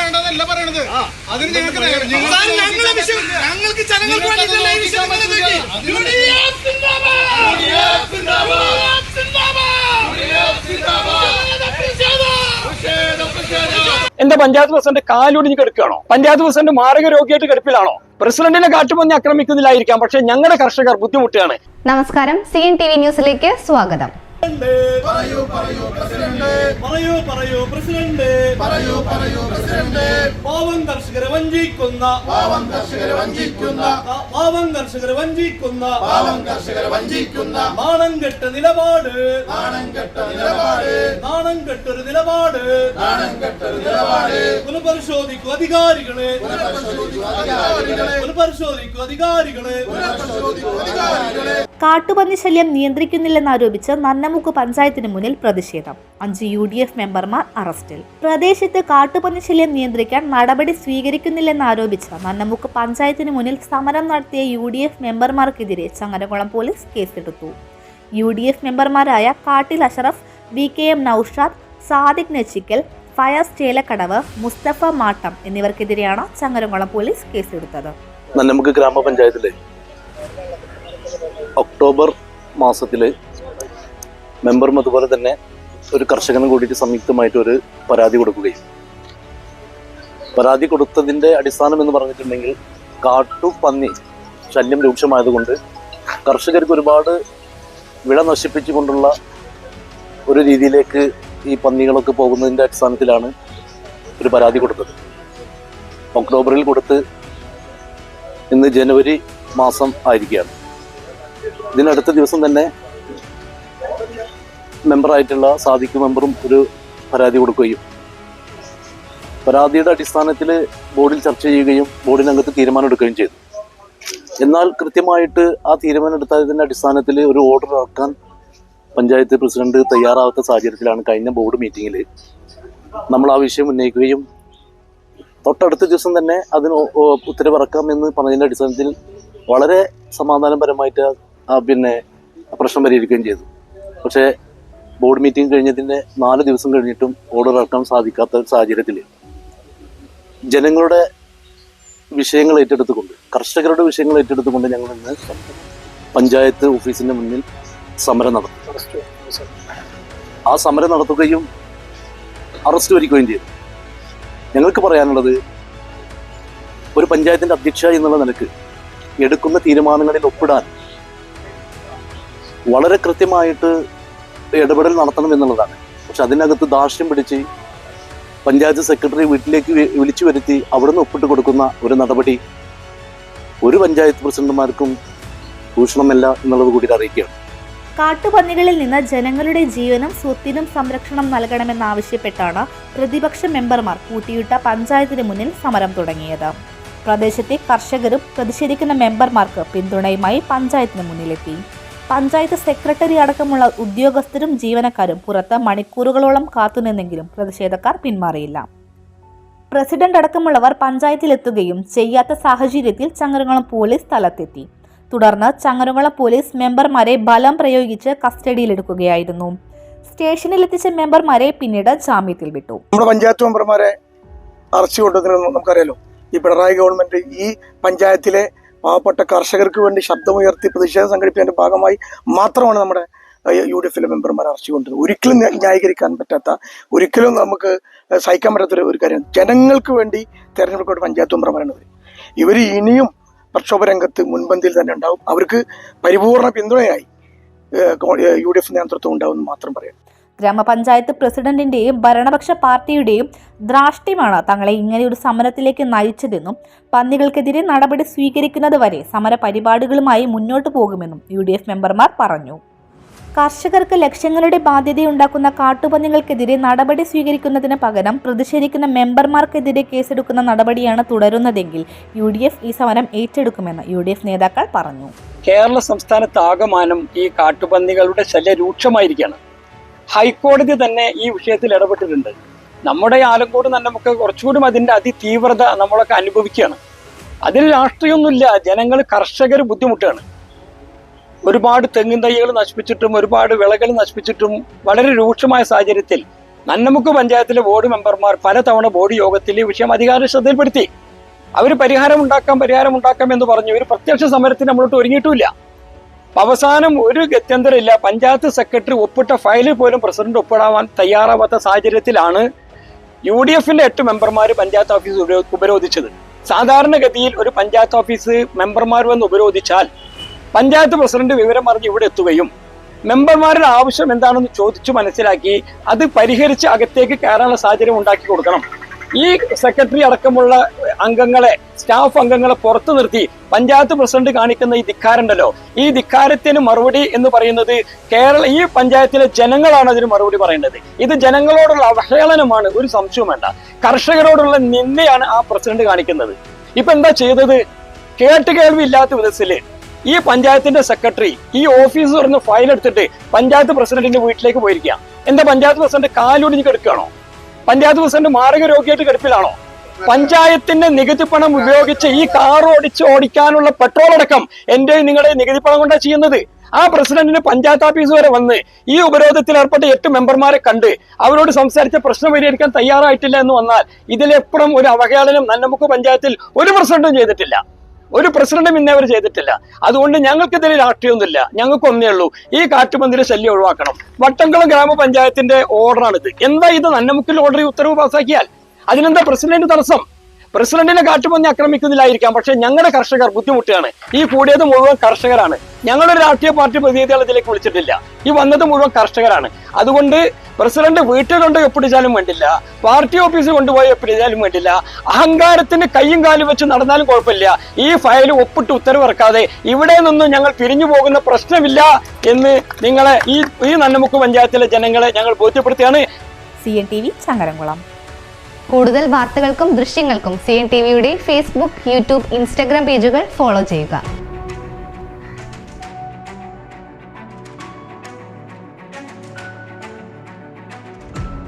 വേണ്ടെന്നല്ല പറയണത്. അതിന് ഞങ്ങൾക്ക് ഞങ്ങൾക്ക് ജനങ്ങൾക്ക് വേണ്ടിയിട്ടല്ല ഈ വിഷയം! എന്റെ പഞ്ചായത്ത് പ്രസിഡന്റ് കാലൊടിഞ്ഞ് കിടക്കുകയാണോ? പഞ്ചായത്ത് പ്രസിഡന്റ് മാരക രോഗിയായിട്ട് കിടപ്പിലാണോ? പ്രസിഡന്റിനെ കാട്ടുപന്നി ആക്രമിക്കുന്നില്ലായിരിക്കാം. പക്ഷെ ഞങ്ങളുടെ കർഷകർ ബുദ്ധിമുട്ടുകയാണ്. നമസ്കാരം. സി എൻ ടി വി ന്യൂസിലേക്ക് സ്വാഗതം. പറയൂ പറയൂ പ്രസിഡന്റ്. പറയൂ പറയൂ പ്രസിഡന്റ്. പറയൂ പറയൂ പ്രസിഡന്റ്. പാവം കർഷകരെ വഞ്ചിക്കുന്ന. പാവം കർഷകരെ വഞ്ചിക്കുന്ന. പാവം കർഷകരെ വഞ്ചിക്കുന്ന. പാവം കർഷകരെ വഞ്ചിക്കുന്ന. നാണം കെട്ട നിലപാട്. നാണം കെട്ട നിലപാട്. നാണം കെട്ടൊരു നിലപാട്. നാണം കെട്ടൊരു നിലപാട്. പുനഃപരിശോധിക്കൂ അധികാരികളെ. പുനഃപരിശോധിക്കൂ അധികാരികളെ. കാട്ടുപന്നി ശല്യം നിയന്ത്രിക്കുന്നില്ലെന്നാരോപിച്ച് നന്നമുക്ക് പഞ്ചായത്തിന് മുന്നിൽ പ്രതിഷേധം. അഞ്ച് യു ഡി എഫ് മെമ്പർമാർ അറസ്റ്റിൽ. പ്രദേശത്ത് കാട്ടുപന്നി ശല്യം നിയന്ത്രിക്കാൻ നടപടി സ്വീകരിക്കുന്നില്ലെന്നാരോപിച്ച് നന്നമുക്ക് പഞ്ചായത്തിന് മുന്നിൽ സമരം നടത്തിയ യു ഡി എഫ് മെമ്പർമാർക്കെതിരെ ചങ്ങരകുളം പോലീസ് കേസെടുത്തു. യു ഡി എഫ് മെമ്പർമാരായ Kattil Ashraf V K M Noushad Sadiq Nachikkal Fayas Chelakkadavu Mustafa Mattam എന്നിവർക്കെതിരെയാണ് Changaramkulam police കേസെടുത്തത്. നമുക്ക് ഗ്രാമപഞ്ചായത്തിൽ ഒക്ടോബർ മാസത്തിൽ മെമ്പറും അതുപോലെ തന്നെ ഒരു കർഷകനും കൂടിയിട്ട് സംയുക്തമായിട്ട് ഒരു പരാതി കൊടുക്കുകയും. പരാതി കൊടുത്തതിന്റെ അടിസ്ഥാനം എന്ന് പറഞ്ഞിട്ടുണ്ടെങ്കിൽ കാട്ടുപന്നി ശല്യം രൂക്ഷമായതുകൊണ്ട് കർഷകർക്ക് ഒരുപാട് വിള നശിപ്പിച്ചുകൊണ്ടുള്ള ഒരു രീതിയിലേക്ക് ഈ പന്നികളൊക്കെ പോകുന്നതിന്റെ അടിസ്ഥാനത്തിലാണ് ഒരു പരാതി കൊടുത്തത്. ഒക്ടോബറിൽ കൊടുത്ത് ഇന്ന് ജനുവരി മാസം ആയിരിക്കുകയാണ്. ഇതിനടുത്ത ദിവസം തന്നെ മെമ്പറായിട്ടുള്ള സാദിഖ് മെമ്പറും ഒരു പരാതി കൊടുക്കുകയും. പരാതിയുടെ അടിസ്ഥാനത്തിൽ ബോർഡിൽ ചർച്ച ചെയ്യുകയും ബോർഡിനകത്ത് തീരുമാനം എടുക്കുകയും ചെയ്തു. എന്നാൽ കൃത്യമായിട്ട് ആ തീരുമാനം എടുത്തതിന്റെ അടിസ്ഥാനത്തിൽ ഒരു ഓർഡർ ഇറക്കാൻ പഞ്ചായത്ത് പ്രസിഡന്റ് തയ്യാറാവാത്ത സാഹചര്യത്തിലാണ് കഴിഞ്ഞ ബോർഡ് മീറ്റിങ്ങിൽ നമ്മൾ ആ വിഷയം ഉന്നയിക്കുകയും തൊട്ടടുത്ത ദിവസം തന്നെ അതിന് ഉത്തരവിറക്കാം എന്ന് പറഞ്ഞതിന്റെ അടിസ്ഥാനത്തിൽ വളരെ സമാധാനപരമായിട്ട് പിന്നെ പ്രശ്നം പരിഹരിക്കുകയും ചെയ്തു. പക്ഷേ ബോർഡ് മീറ്റിംഗ് കഴിഞ്ഞതിന്റെ നാല് ദിവസം കഴിഞ്ഞിട്ടും ഓർഡർ ഇറക്കാൻ സാധിക്കാത്ത ഒരു സാഹചര്യത്തിൽ ജനങ്ങളുടെ വിഷയങ്ങൾ ഏറ്റെടുത്തുകൊണ്ട് കർഷകരുടെ വിഷയങ്ങൾ ഏറ്റെടുത്തുകൊണ്ട് ഞങ്ങൾ ഇന്ന് പഞ്ചായത്ത് ഓഫീസിന്റെ മുന്നിൽ സമരം നടത്തി. ആ സമരം നടത്തുകയും അറസ്റ്റ് വരിക്കുകയും ചെയ്തു. ഞങ്ങൾക്ക് പറയാനുള്ളത് ഒരു പഞ്ചായത്തിന്റെ അധ്യക്ഷ എന്നുള്ള നിലയ്ക്ക് എടുക്കുന്ന തീരുമാനങ്ങളിൽ ഒപ്പിടാൻ വളരെ കൃത്യമായിട്ട് ഇടപെടൽ നടത്തണം എന്നുള്ളതാണ്. പക്ഷെ അതിനകത്ത് ദാർഷ്യം പിടിച്ച് പഞ്ചായത്ത് സെക്രട്ടറി വീട്ടിലേക്ക് വിളിച്ചു വരുത്തി അവിടുന്ന് ഒപ്പിട്ട് കൊടുക്കുന്ന ഒരു നടപടി ഒരു പഞ്ചായത്ത് പ്രസിഡന്റുമാർക്കും ഭൂഷണമല്ല എന്നുള്ളത് കൂടി അറിയിക്കുകയാണ്. കാട്ടുപന്നികളിൽ നിന്ന് ജനങ്ങളുടെ ജീവനും സ്വത്തിനും സംരക്ഷണം നൽകണമെന്നാവശ്യപ്പെട്ടാണ് പ്രതിപക്ഷ മെമ്പർമാർ കൂട്ടിയിട്ട പഞ്ചായത്തിന് മുന്നിൽ സമരം തുടങ്ങിയത്. പ്രദേശത്തെ കർഷകരും പ്രതിഷേധിക്കുന്ന മെമ്പർമാർക്ക് പിന്തുണയുമായി പഞ്ചായത്തിന് മുന്നിലെത്തി. പഞ്ചായത്ത് സെക്രട്ടറി അടക്കമുള്ള ഉദ്യോഗസ്ഥരും ജീവനക്കാരും പുറത്ത് മണിക്കൂറുകളോളം കാത്തുനിന്നെങ്കിലും പ്രതിഷേധക്കാർ പിന്മാറിയില്ല. പ്രസിഡന്റ് അടക്കമുള്ളവർ പഞ്ചായത്തിലെത്തുകയും ചെയ്യാത്ത സാഹചര്യത്തിൽ ചങ്ങരകുളം പോലീസ് സ്ഥലത്തെത്തി. തുടർന്ന് ചങ്ങരകുളം പോലീസ് മെമ്പർമാരെ ബലം പ്രയോഗിച്ച് കസ്റ്റഡിയിലെടുക്കുകയായിരുന്നു. സ്റ്റേഷനിലെത്തിച്ച മെമ്പർമാരെ പിന്നീട് ജാമ്യത്തിൽ വിട്ടു. നമ്മുടെ പഞ്ചായത്ത് മെമ്പർമാരെ അറസ്റ്റ് കൊണ്ടുവന്നിരുന്നു നമുക്കറിയാലോ. ഈ പിണറായി ഗവൺമെന്റ് ഈ പഞ്ചായത്തിലെ പാവപ്പെട്ട കർഷകർക്ക് വേണ്ടി ശബ്ദമുയർത്തി പ്രതിഷേധം സംഘടിപ്പിച്ചതിന്റെ ഭാഗമായി മാത്രമാണ് നമ്മുടെ യു ഡി എഫിലെ മെമ്പർമാർ അറസ്റ്റ് കൊണ്ടത് ഒരിക്കലും ന്യാ- ന്യായീകരിക്കാൻ പറ്റാത്ത ഒരിക്കലും നമുക്ക് സഹിക്കാൻ പറ്റാത്ത ഒരു- കാര്യം. ജനങ്ങൾക്ക് വേണ്ടി തെരഞ്ഞെടുക്കപ്പെട്ട പഞ്ചായത്ത് മെമ്പർമാരാണ് ഇവർ ഇവർ ഇനിയും പ്രക്ഷോഭ രംഗത്ത് മുൻപന്തിയിൽ തന്നെ ഉണ്ടാവും. അവർക്ക് പരിപൂർണ പിന്തുണയായി യു ഡി എഫ് നേതൃത്വം ഉണ്ടാവും എന്ന് മാത്രം പറയാം. ഗ്രാമപഞ്ചായത്ത് പ്രസിഡന്റിന്റെയും ഭരണപക്ഷ പാർട്ടിയുടെയും ദ്രാഷ്ട്യമാണ് തങ്ങളെ ഇങ്ങനെ ഒരു സമരത്തിലേക്ക് നയിച്ചതെന്നും പന്നികൾക്കെതിരെ നടപടി സ്വീകരിക്കുന്നത് വരെ സമര പരിപാടികളുമായി മുന്നോട്ടു പോകുമെന്നും യു മെമ്പർമാർ പറഞ്ഞു. കർഷകർക്ക് ലക്ഷ്യങ്ങളുടെ ബാധ്യതയുണ്ടാക്കുന്ന കാട്ടുപന്നികൾക്കെതിരെ നടപടി സ്വീകരിക്കുന്നതിന് പകരം പ്രതിഷേധിക്കുന്ന മെമ്പർമാർക്കെതിരെ കേസെടുക്കുന്ന നടപടിയാണ് തുടരുന്നതെങ്കിൽ യു ഈ സമരം ഏറ്റെടുക്കുമെന്ന് യു നേതാക്കൾ പറഞ്ഞു. കേരള സംസ്ഥാനത്ത് ആകമാനം ഈ കാട്ടുപന്നികളുടെ ശല്യ രൂക്ഷമായിരിക്കുകയാണ് ഹൈക്കോടതി തന്നെ ഈ വിഷയത്തിൽ ഇടപെട്ടിട്ടുണ്ട്. നമ്മുടെ ആലക്കോട് തന്നെ നമുക്ക് കുറച്ചുകൂടി അതിന്റെ അതിതീവ്രത നമ്മളൊക്കെ അനുഭവിക്കുകയാണ്. അതിൽ രാഷ്ട്രീയമൊന്നുമില്ല. ജനങ്ങൾ കർഷകർ ബുദ്ധിമുട്ടാണ്. ഒരുപാട് തെങ്ങിൻ തൈകൾ നശിപ്പിച്ചിട്ടും ഒരുപാട് വിളകൾ നശിപ്പിച്ചിട്ടും വളരെ രൂക്ഷമായ സാഹചര്യത്തിൽ നന്നമുക്ക് പഞ്ചായത്തിലെ ബോർഡ് മെമ്പർമാർ പലതവണ ബോർഡ് യോഗത്തിൽ ഈ വിഷയം അധികാര ശ്രദ്ധയിൽപ്പെടുത്തി. അവർ പരിഹാരം ഉണ്ടാക്കാം പരിഹാരം ഉണ്ടാക്കാം എന്ന് പറഞ്ഞു. ഒരു പ്രത്യക്ഷ സമരത്തിന് നമ്മളോട്ട് ഒരുങ്ങിയിട്ടില്ല അപ്പൊ അവസാനം ഒരു ഗത്യന്തരമില്ല. പഞ്ചായത്ത് സെക്രട്ടറി ഒപ്പിട്ട ഫയലിൽ പോലും പ്രസിഡന്റ് ഒപ്പിടാൻ തയ്യാറാവാത്ത സാഹചര്യത്തിലാണ് യു ഡി എഫിന്റെ എട്ട് മെമ്പർമാർ പഞ്ചായത്ത് ഓഫീസ് ഉപരോ- ഉപരോധിച്ചത്. സാധാരണഗതിയിൽ ഒരു പഞ്ചായത്ത് ഓഫീസ് മെമ്പർമാർ വന്ന് ഉപരോധിച്ചാൽ പഞ്ചായത്ത് പ്രസിഡന്റ് വിവരം അറിഞ്ഞ് ഇവിടെ എത്തുകയും മെമ്പർമാരുടെ ആവശ്യം എന്താണെന്ന് ചോദിച്ചു മനസ്സിലാക്കി അത് പരിഹരിച്ച് അകത്തേക്ക് കയറാനുള്ള സാഹചര്യം ഉണ്ടാക്കി കൊടുക്കണം. ഈ സെക്രട്ടറി അടക്കമുള്ള അംഗങ്ങളെ സ്റ്റാഫ് അംഗങ്ങളെ പുറത്തു നിർത്തി പഞ്ചായത്ത് പ്രസിഡന്റ് കാണിക്കുന്ന ഈ ധിക്കാരുണ്ടല്ലോ ഈ ധിക്കാരത്തിന് മറുപടി എന്ന് പറയുന്നത് കേരള ഈ പഞ്ചായത്തിലെ ജനങ്ങളാണ് അതിന് മറുപടി പറയേണ്ടത് ഇത് ജനങ്ങളോടുള്ള അവഹേളനമാണ് ഒരു സംശയവും വേണ്ട. കർഷകരോടുള്ള നിന്ദയാണ് ആ പ്രസിഡന്റ് കാണിക്കുന്നത്. ഇപ്പൊ എന്താ ചെയ്തത്? കേട്ട് കേൾവി ഇല്ലാത്ത വിധത്തിൽ ഈ പഞ്ചായത്തിന്റെ സെക്രട്ടറി ഈ ഓഫീസ് തുറന്ന് ഫയൽ എടുത്തിട്ട് പഞ്ചായത്ത് പ്രസിഡന്റിന്റെ വീട്ടിലേക്ക് പോയിരിക്കുക എന്താ പഞ്ചായത്ത് പ്രസിഡന്റ് കാലൊടിഞ്ഞ് കിടക്കുകയാണോ? പഞ്ചായത്ത് പ്രസിഡന്റ് മാരക രോഗിയായിട്ട് കിടപ്പിലാണോ? പഞ്ചായത്തിന്റെ നികുതി പണം ഉപയോഗിച്ച് ഈ കാർ ഓടിച്ച് ഓടിക്കാനുള്ള പെട്രോൾ അടക്കം എന്റെ നിങ്ങളുടെ നികുതി പണം കൊണ്ടാണ് ചെയ്യുന്നത്. ആ പ്രസിഡന്റിന് പഞ്ചായത്ത് ഓഫീസ് വരെ വന്ന് ഈ ഉപരോധത്തിൽ ഏർപ്പെട്ട എട്ട് മെമ്പർമാരെ കണ്ട് അവരോട് സംസാരിച്ച പ്രശ്നം പരിഹരിക്കാൻ തയ്യാറായിട്ടില്ല എന്ന് വന്നാൽ ഇതിലെപ്പുറം ഒരു അവഹേളനം നന്നമുക്ക് പഞ്ചായത്തിൽ ഒരു പ്രസിഡന്റും ചെയ്തിട്ടില്ല. ഒരു പ്രസിഡന്റും ഇന്നേ അവർ ചെയ്തിട്ടില്ല. അതുകൊണ്ട് ഞങ്ങൾക്കിതിൽ രാഷ്ട്രീയമൊന്നുമില്ല. ഞങ്ങൾക്ക് ഒന്നേ ഉള്ളൂ. ഈ കാട്ടുപന്തിയുടെ ശല്യം ഒഴിവാക്കണം. വട്ടംകുളം ഗ്രാമപഞ്ചായത്തിന്റെ ഓർഡറാണിത് എന്താ ഇത്? നന്നമുക്കിൽ ഓർഡർ ഉത്തരവ് പാസാക്കിയാൽ അതിനെന്താ പ്രസിഡന്റ് തടസ്സം? പ്രസിഡന്റിനെ കാട്ടുപന്നി ആക്രമിക്കുന്നില്ലായിരിക്കാം പക്ഷെ ഞങ്ങളുടെ കർഷകർ ബുദ്ധിമുട്ടുകയാണ് ഈ കൂടിയത് മുഴുവൻ കർഷകരാണ്. ഞങ്ങളൊരു രാഷ്ട്രീയ പാർട്ടി പ്രതിനിധികൾ ഇതിലേക്ക് വിളിച്ചിട്ടില്ല. ഈ വന്നത് മുഴുവൻ കർഷകരാണ്. അതുകൊണ്ട് പ്രസിഡന്റ് വീട്ടിൽ കൊണ്ട് ഒപ്പിടിച്ചാലും വേണ്ടില്ല. പാർട്ടി ഓഫീസിൽ കൊണ്ടുപോയി എപ്പിടിച്ചാലും വേണ്ടില്ല. അഹങ്കാരത്തിന് കയ്യും കാലും വെച്ച് നടന്നാലും കുഴപ്പമില്ല. ഈ ഫയൽ ഒപ്പിട്ട് ഉത്തരവിറക്കാതെ ഇവിടെ നിന്നും ഞങ്ങൾ പിരിഞ്ഞു പോകുന്ന പ്രശ്നമില്ല എന്ന് നിങ്ങളെ ഈ ഈ നന്നമുക്ക് പഞ്ചായത്തിലെ ജനങ്ങളെ ഞങ്ങൾ ബോധ്യപ്പെടുത്തുകയാണ്. C N T V Changaramkulam. കൂടുതൽ വാർത്തകൾക്കും ദൃശ്യങ്ങൾക്കും സി എൻ ടി വിയുടെ ഫേസ്ബുക്ക് യൂട്യൂബ് ഇൻസ്റ്റഗ്രാം പേജുകൾ ഫോളോ ചെയ്യുക.